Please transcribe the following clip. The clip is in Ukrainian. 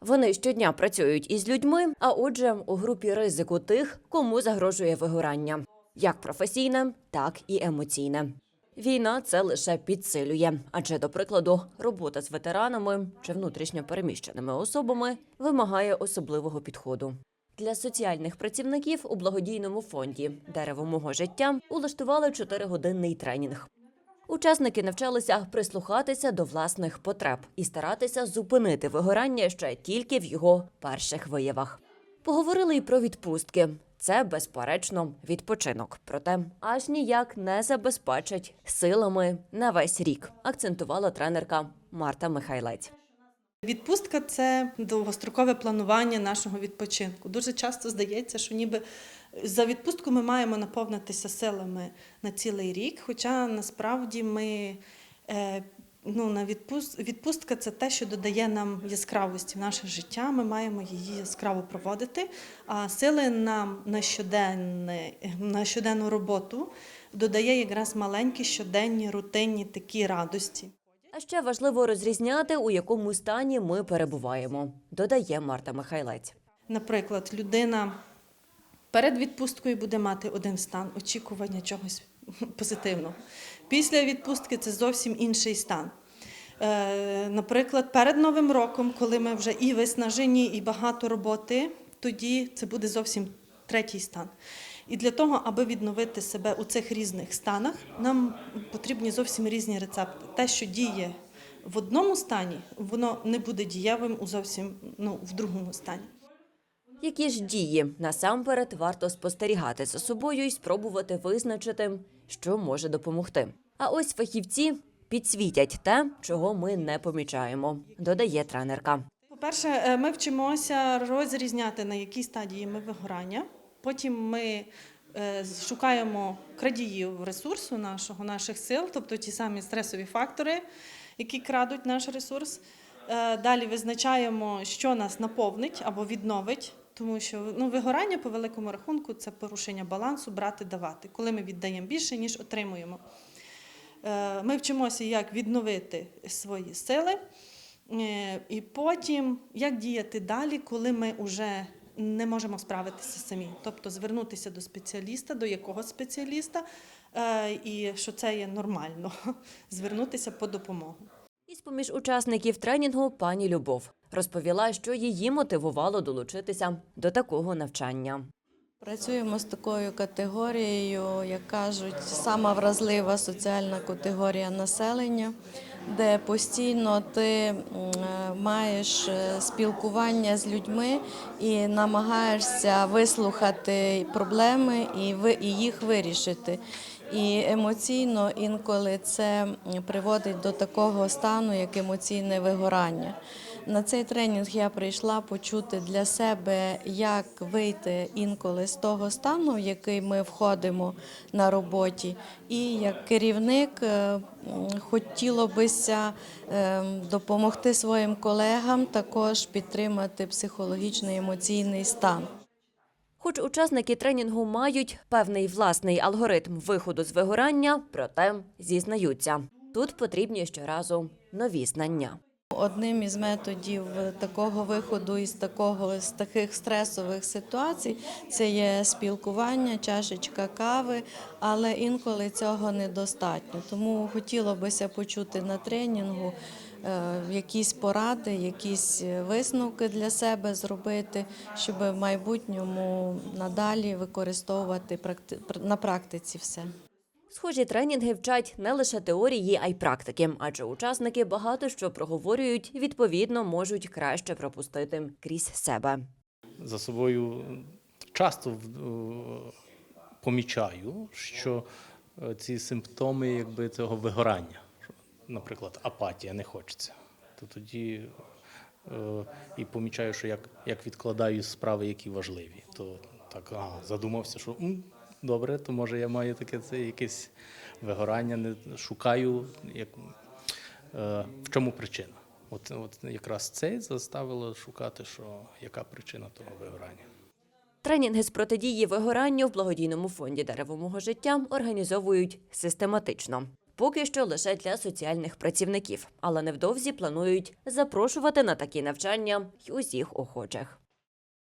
Вони щодня працюють із людьми, а отже, у групі ризику тих, кому загрожує вигорання, як професійне, так і емоційне. Війна це лише підсилює, адже, до прикладу, робота з ветеранами чи внутрішньо переміщеними особами вимагає особливого підходу. Для соціальних працівників у благодійному фонді Дерево мого життя улаштували чотиригодинний тренінг. Учасники навчалися прислухатися до власних потреб і старатися зупинити вигорання ще тільки в його перших виявах. Поговорили й про відпустки. Це безперечно відпочинок, проте аж ніяк не забезпечить силами на весь рік, акцентувала тренерка Марта Михайлець. Відпустка це довгострокове планування нашого відпочинку. Дуже часто здається, що ніби за відпустку ми маємо наповнитися силами на цілий рік. Хоча насправді ми е, ну, на відпуст... відпустка це те, що додає нам яскравості в наше життя. Ми маємо її яскраво проводити. А сили нам на, на щоденну роботу додає якраз маленькі щоденні рутинні такі радості. Ще важливо розрізняти, у якому стані ми перебуваємо, додає Марта Михайлець. Наприклад, людина перед відпусткою буде мати один стан очікування чогось позитивного. Після відпустки це зовсім інший стан. Е, Наприклад, перед Новим роком, коли ми вже і виснажені, і багато роботи, тоді це буде зовсім третій стан. І для того, аби відновити себе у цих різних станах, нам потрібні зовсім різні рецепти. Те, що діє в одному стані, воно не буде дієвим у зовсім ну, в другому стані. Які ж дії насамперед варто спостерігати за собою і спробувати визначити, що може допомогти. А ось фахівці підсвітять те, чого ми не помічаємо, додає тренерка. По-перше, е, ми вчимося розрізняти, на якій стадії ми вигорання. Потім ми е, шукаємо крадіїв ресурсу нашого, наших сил, тобто ті самі стресові фактори, які крадуть наш ресурс. Е, Далі визначаємо, що нас наповнить або відновить, тому що ну, вигорання по великому рахунку це порушення балансу брати давати, коли ми віддаємо більше, ніж отримуємо. Ми вчимося, як відновити свої сили, і потім як діяти далі, коли ми вже не можемо справитися самі. Тобто звернутися до спеціаліста, до якогось спеціаліста, е, і що це є нормально, звернутися по допомогу. Із поміж учасників тренінгу пані Любов розповіла, що її мотивувало долучитися до такого навчання. Працюємо з такою категорією, як кажуть, сама вразлива соціальна категорія населення, де постійно ти е, маєш е, спілкування з людьми і намагаєшся вислухати проблеми і їх вирішити. І емоційно інколи це приводить до такого стану, як емоційне вигорання. На цей тренінг я прийшла почути для себе, як вийти інколи з того стану, в який ми входимо на роботі. І як керівник е, м, хотіло бися е, допомогти своїм колегам також підтримати психологічний емоційний стан. Хоч учасники тренінгу мають певний власний алгоритм виходу з вигорання, проте зізнаються, тут потрібні щоразу нові знання. Одним із методів такого виходу із такого з таких стресових ситуацій це є спілкування, чашечка кави, але інколи цього недостатньо. Тому хотіло бися почути на тренінгу е, якісь поради, якісь висновки для себе зробити, щоб в майбутньому надалі використовувати на практиці все. Схожі тренінги вчать не лише теорії, а й практики, адже учасники багато що проговорюють, відповідно можуть краще пропустити крізь себе. за собою часто в- помічаю, що е, ці симптоми якби, цього вигорання, наприклад, апатія не хочеться, то тоді е, і помічаю, що як, як відкладаю справи, які важливі, то так ага, задумався, що «М, добре, то може я маю таке це якесь вигорання, не шукаю, як, е, в чому причина. От, от якраз це заставило шукати, що яка причина того вигорання. Тренінги з протидії вигоранню в благодійному фонді Дерево мого життя організовують систематично. Поки що лише для соціальних працівників, але невдовзі планують запрошувати на такі навчання й усіх охочих.